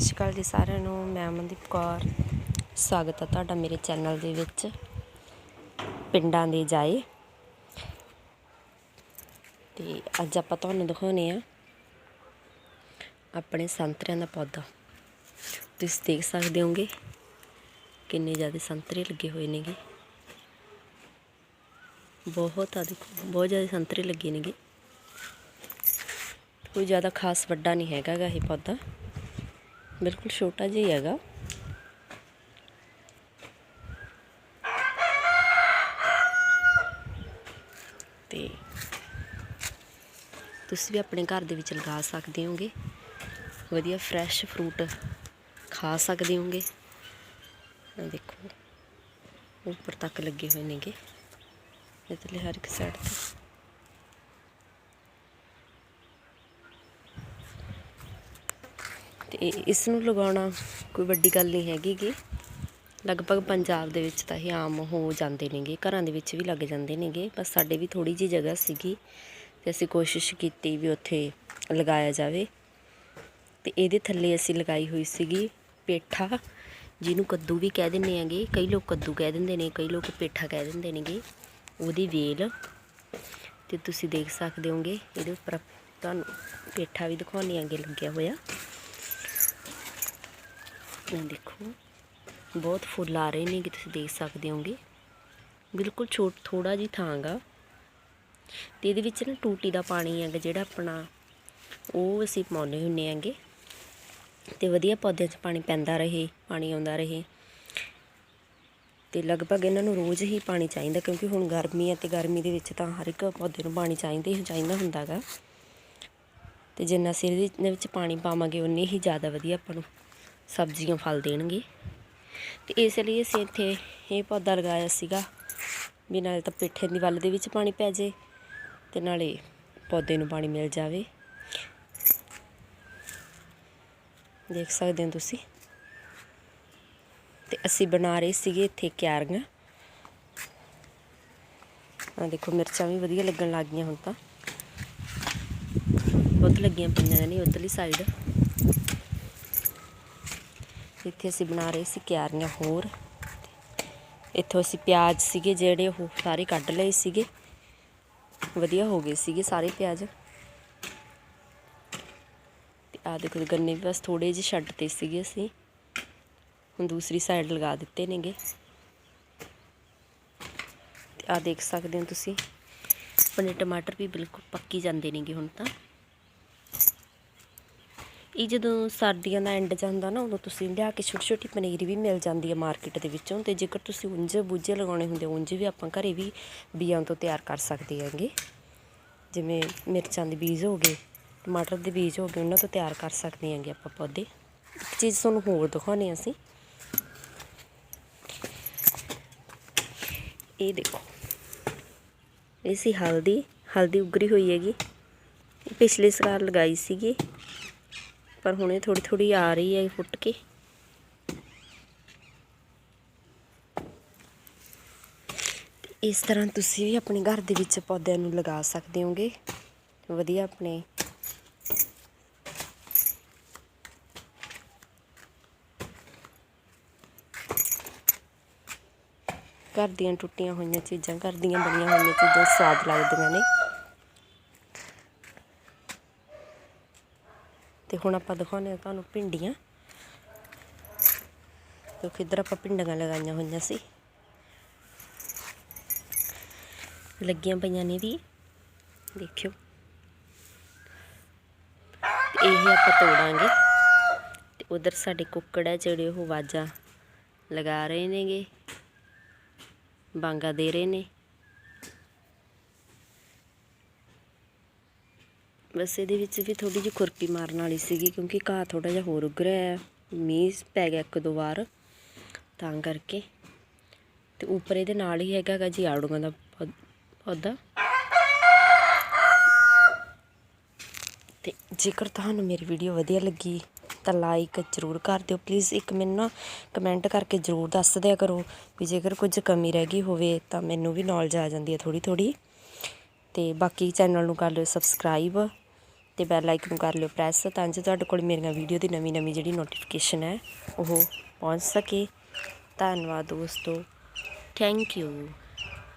ਸਤਿ ਸ਼੍ਰੀ ਅਕਾਲ ਜੀ ਸਾਰਿਆਂ ਨੂੰ, ਮੈਂ ਅਮਨਦੀਪ ਕੌਰ। ਸਵਾਗਤ ਹੈ ਤੁਹਾਡਾ ਮੇਰੇ ਚੈਨਲ ਦੇ ਵਿੱਚ, ਪਿੰਡਾਂ ਦੇ ਜਾਏ। ਤੇ ਅੱਜ ਆਪਾਂ ਤੁਹਾਨੂੰ ਦਿਖਾਉਨੇ ਆ ਆਪਣੇ ਸੰਤਰਿਆਂ ਦਾ ਪੌਦਾ। ਤੁਸੀਂ ਦੇਖ ਸਕਦੇ ਹੋਗੇ ਕਿੰਨੇ ਜ਼ਿਆਦਾ ਸੰਤਰੇ ਲੱਗੇ ਹੋਏ ਨੇਗੇ। ਬਹੁਤ ਆ ਦੇਖੋ, ਬਹੁਤ ਜ਼ਿਆਦਾ ਸੰਤਰੇ ਲੱਗੇ ਨੇਗੇ। ਕੋਈ ਜ਼ਿਆਦਾ ਖਾਸ ਵੱਡਾ ਨਹੀਂ ਹੈਗਾ ਇਹ ਪੌਦਾ। ਬਿਲਕੁਲ ਛੋਟਾ ਜਿਹਾ ਹੀ ਹੈਗਾ। ਤੇ ਤੁਸੀਂ ਵੀ ਆਪਣੇ ਘਰ ਦੇ ਵਿੱਚ ਲਗਾ ਸਕਦੇ ਹੋਗੇ। ਵਧੀਆ ਫਰੈਸ਼ ਫਰੂਟ ਖਾ ਸਕਦੇ ਹੋਗੇ। ਦੇਖੋ, ਉੱਪਰ ਤੱਕ ਲੱਗੇ ਹੋਏ ਨੇਗੇ। ਇਤਲੇ ਹਰ ਇੱਕ ਸਾਈਡ ਤੇ। ਤੇ ਇਸ ਨੂੰ ਲਗਾਉਣਾ ਕੋਈ ਵੱਡੀ ਗੱਲ ਨਹੀਂ ਹੈਗੀ ਕਿ ਲਗਭਗ ਪੰਜਾਬ ਦੇ ਵਿੱਚ ਤਾਂ ਇਹ ਆਮ ਹੋ ਜਾਂਦੇ ਨੇਗੇ ਘਰਾਂ ਦੇ ਵਿੱਚ ਵੀ ਲੱਗ ਜਾਂਦੇ ਨੇਗੇ ਬਸ ਸਾਡੇ ਵੀ ਥੋੜੀ ਜਿਹੀ ਜਗ੍ਹਾ ਸੀਗੀ ਤੇ ਅਸੀਂ ਕੋਸ਼ਿਸ਼ ਕੀਤੀ ਵੀ ਉੱਥੇ ਲਗਾਇਆ ਜਾਵੇ। ਤੇ ਇਹਦੇ ਥੱਲੇ ਅਸੀਂ ਲਗਾਈ ਹੋਈ ਸੀਗੀ ਪੇਠਾ, ਜਿਹਨੂੰ ਕੱਦੂ ਵੀ ਕਹਿ ਦਿੰਦੇ ਆਂਗੇ ਕਈ ਲੋਕ ਕੱਦੂ ਕਹਿ ਦਿੰਦੇ ਨੇ, ਕਈ ਲੋਕ ਪੇਠਾ ਕਹਿ ਦਿੰਦੇ ਨੇਗੇ ਉਹਦੀ ਵੇਲ, ਤੇ ਤੁਸੀਂ ਦੇਖ ਸਕਦੇ ਹੋਗੇ, ਇਹਦੇ ਉੱਪਰ ਤੁਹਾਨੂੰ ਪੇਠਾ ਵੀ ਦਿਖਾਉਣੀ ਆਂਗੇ ਲੱਗਿਆ ਹੋਇਆ। ਇਹ ਦੇਖੋ, ਬਹੁਤ ਫੁੱਲ ਆ ਰਹੇ ਨੇ ਕਿ ਤੁਸੀਂ ਦੇਖ ਸਕਦੇ ਹੋਗੇ ਬਿਲਕੁਲ ਛੋਟ ਥੋੜਾ ਜਿਹਾ ਥਾਂ ਗਾ ਤੇ ਇਹਦੇ ਵਿੱਚ ਨਾ ਟੂਟੀ ਦਾ ਪਾਣੀ ਹੈਗਾ ਜਿਹੜਾ ਆਪਣਾ, ਉਹ ਅਸੀਂ ਪਾਉਂਦੇ ਹੁੰਨੇ ਆਂਗੇ ਤੇ ਵਧੀਆ ਪੌਦਿਆਂ 'ਚ ਪਾਣੀ ਪੈਂਦਾ ਰਹੇ, ਪਾਣੀ ਆਉਂਦਾ ਰਹੇ। ਤੇ ਲਗਭਗ ਇਹਨਾਂ ਨੂੰ ਰੋਜ਼ ਹੀ ਪਾਣੀ ਚਾਹੀਦਾ, ਕਿਉਂਕਿ ਹੁਣ ਗਰਮੀ ਹੈ ਤੇ ਗਰਮੀ ਦੇ ਵਿੱਚ ਤਾਂ ਹਰ ਇੱਕ ਪੌਦੇ ਨੂੰ ਪਾਣੀ ਚਾਹੀਦਾ ਹੀ ਚਾਹੀਦਾ ਹੁੰਦਾਗਾ ਤੇ ਜਿੰਨਾ ਸਿਰ ਇਹਦੇ ਵਿੱਚ ਪਾਣੀ ਪਾਵਾਂਗੇ, ਉਨੇ ਹੀ ਜ਼ਿਆਦਾ ਵਧੀਆ ਆਪਾਂ ਨੂੰ ਸਬਜ਼ੀਆਂ ਫਲ ਦੇਣਗੇ। ਤੇ ਇਸ ਲਈ ਅਸੀਂ ਇੱਥੇ ਇਹ ਪੌਦਾ ਲਗਾਇਆ ਸੀਗਾ ਵੀ ਨਾਲੇ ਤਾਂ ਪੇਠੇ ਦੀ ਵੱਲ ਦੇ ਵਿੱਚ ਪਾਣੀ ਪੈ ਜੇ ਤੇ ਨਾਲੇ ਪੌਦੇ ਨੂੰ ਪਾਣੀ ਮਿਲ ਜਾਵੇ। ਦੇਖ ਸਕਦੇ ਹੋ ਤੁਸੀਂ। ਤੇ ਅਸੀਂ ਬਣਾ ਰਹੇ ਸੀਗੇ ਇੱਥੇ ਕਿਆਰੀਆਂ ਆ ਦੇਖੋ, ਮਿਰਚਾਂ ਵੀ ਵਧੀਆ ਲੱਗਣ ਲੱਗ ਗਈਆਂ ਹੁਣ ਤਾਂ। ਬਹੁਤ ਲੱਗੀਆਂ ਪਈਆਂ ਨੇ ਉਧਰਲੀ ਸਾਈਡ ਇੱਥੇ ਅਸੀਂ ਬਣਾ ਰਹੇ ਸੀ ਕਿਆਰੀਆਂ ਹੋਰ। ਇੱਥੋਂ ਅਸੀਂ ਪਿਆਜ਼ ਸੀਗੇ ਜਿਹੜੇ ਉਹ ਸਾਰੇ ਕੱਢ ਲਏ ਸੀਗੇ। ਵਧੀਆ ਹੋ ਗਏ ਸੀਗੇ ਸਾਰੇ ਪਿਆਜ਼। ਤੇ ਆ ਦੇਖੋ ਗੰਨੇ ਵੀ ਬਸ ਥੋੜੇ ਜਿਹੇ ਛੱਡ ਛੱਡਤੇ ਸੀਗੇ ਅਸੀਂ। ਹੁਣ ਦੂਸਰੀ ਸਾਈਡ ਲਗਾ ਦਿੱਤੇ ਨੇਗੇ। ਤੇ ਆ ਦੇਖ ਸਕਦੇ ਹੋ ਤੁਸੀਂ। ਆਪਣੇ ਟਮਾਟਰ ਵੀ ਬਿਲਕੁਲ ਪੱਕੀ ਜਾਂਦੇ ਨੇਗੇ ਹੁਣ ਤਾਂ। ਇਹ ਜਦੋਂ ਸਰਦੀਆਂ ਦਾ ਐਂਡ ਜਾਂਦਾ ਨਾ, ਉਦੋਂ ਤੁਸੀਂ ਲਿਆ ਕੇ ਛੋਟੀ ਛੋਟੀ ਪਨੀਰੀ ਵੀ ਮਿਲ ਜਾਂਦੀ ਹੈ ਮਾਰਕੀਟ ਦੇ ਵਿੱਚੋਂ ਤੇ ਜੇਕਰ ਤੁਸੀਂ ਉਂਝ ਬੂਝੇ ਲਗਾਉਣੇ ਹੁੰਦੇ, ਉਂਝ ਵੀ ਆਪਾਂ ਘਰੇ ਵੀ ਬੀਜਾਂ ਤੋਂ ਤਿਆਰ ਕਰ ਸਕਦੇ ਹੈਗੇ। ਜਿਵੇਂ ਮਿਰਚਾਂ ਦੇ ਬੀਜ ਹੋ ਗਏ, ਟਮਾਟਰ ਦੇ ਬੀਜ ਹੋ ਗਏ, ਉਹਨਾਂ ਤੋਂ ਤਿਆਰ ਕਰ ਸਕਦੇ ਹੈਗੇ ਆਪਾਂ ਪੌਦੇ। ਇੱਕ ਚੀਜ਼ ਤੁਹਾਨੂੰ ਹੋਰ ਦਿਖਾਉਣੀ ਅਸੀਂ। ਇਹ ਦੇਖੋ। ਇਹ ਸੀ ਹਲਦੀ ਹਲਦੀ ਉਗਰੀ ਹੋਈ ਹੈਗੀ। ਪਿਛਲੇ ਸਾਲ ਲਗਾਈ ਸੀਗੀ। ਪਰ ਹੁਣ ਇਹ ਥੋੜੀ ਥੋੜੀ ਆ ਰਹੀ ਹੈ ਫੁੱਟ ਕੇ। ਇਸ ਤਰ੍ਹਾਂ ਤੁਸੀਂ ਵੀ ਆਪਣੇ ਘਰ ਦੇ ਵਿੱਚ ਪੌਦਿਆਂ ਨੂੰ ਲਗਾ ਸਕਦੇ ਹੋਗੇ। ਵਧੀਆ ਆਪਣੇ। ਘਰ ਦੀਆਂ ਟੁੱਟੀਆਂ ਹੋਈਆਂ ਚੀਜ਼ਾਂ, ਘਰ ਦੀਆਂ ਬਣੀਆਂ ਹੋਈਆਂ ਚੀਜ਼ਾਂ ਸਵਾਦ ਲੱਗਦੀਆਂ ਨੇ। ਤੇ ਹੁਣ ਆਪਾਂ ਦਿਖਾਉਂਦੇ ਹਾਂ ਤੁਹਾਨੂੰ ਭਿੰਡੀਆਂ। ਕਿਉਂਕਿ ਇੱਧਰ ਆਪਾਂ ਭਿੰਡੀਆਂ ਲਗਾਈਆਂ ਹੋਈਆਂ ਸੀ। ਲੱਗੀਆਂ ਪਈਆਂ ਨੇ ਵੀ, ਦੇਖਿਓ। ਇਹ ਆਪਾਂ ਤੋੜਾਂਗੇ। ਤੇ ਉਧਰ ਸਾਡੇ ਕੁੱਕੜ ਹੈ ਜਿਹੜੇ ਉਹ ਵਾਜਾ ਲਗਾ ਰਹੇ ਨੇਗੇ, ਬਾਂਗਾ ਦੇ ਰਹੇ ਨੇ। ਬਸ ਇਹਦੇ ਵਿੱਚ ਵੀ ਥੋੜੀ ਜਿਹੀ ਖੁਰਪੀ ਮਾਰਨ ਵਾਲੀ ਸੀਗੀ ਕਿਉਂਕਿ ਘਾਹ ਥੋੜਾ ਜਿਹਾ ਹੋਰ ਉੱਗ ਰਿਹਾ ਹੈ, ਮੀਂਹ ਪੈ ਗਿਆ ਇੱਕ ਦੋ ਵਾਰ, ਤਾਂ ਕਰਕੇ। ਤੇ ਉੱਪਰ ਇਹਦੇ ਨਾਲ ਹੀ ਹੈਗਾ ਜੀ ਆੜੂਆਂ ਦਾ ਪੌਦਾ। ਤੇ ਜੇਕਰ ਤੁਹਾਨੂੰ ਮੇਰੀ ਵੀਡੀਓ ਵਧੀਆ ਲੱਗੀ, ਤਾਂ ਲਾਈਕ ਜ਼ਰੂਰ ਕਰ ਦਿਓ। ਪਲੀਜ਼ ਇੱਕ ਮੈਨੂੰ ਨਾ ਕਮੈਂਟ ਕਰਕੇ ਜ਼ਰੂਰ ਦੱਸ ਦਿਆ ਕਰੋ ਵੀ ਜੇਕਰ ਕੁਝ ਕਮੀ ਰਹਿ ਗਈ ਹੋਵੇ, ਤਾਂ ਮੈਨੂੰ ਵੀ ਨੌਲੇਜ ਆ ਜਾਂਦੀ ਹੈ ਥੋੜੀ ਥੋੜੀ ਤੇ ਬਾਕੀ ਚੈਨਲ ਨੂੰ ਕਰ ਲਿਓ ਸਬਸਕ੍ਰਾਈਬ ਤੇ ਬੈਲ ਆਈਕਨ ਕਰ ਲਿਓ ਪ੍ਰੈਸ ਤਾਂ ਜੋ ਤੁਹਾਡੇ ਕੋਲ ਮੇਰੀਆਂ ਵੀਡੀਓ ਦੀ ਨਵੀਂ ਨਵੀਂ ਜਿਹੜੀ ਨੋਟੀਫਿਕੇਸ਼ਨ ਹੈ, ਉਹ ਪਹੁੰਚ ਸਕੇ। ਧੰਨਵਾਦ ਦੋਸਤੋ। Thank you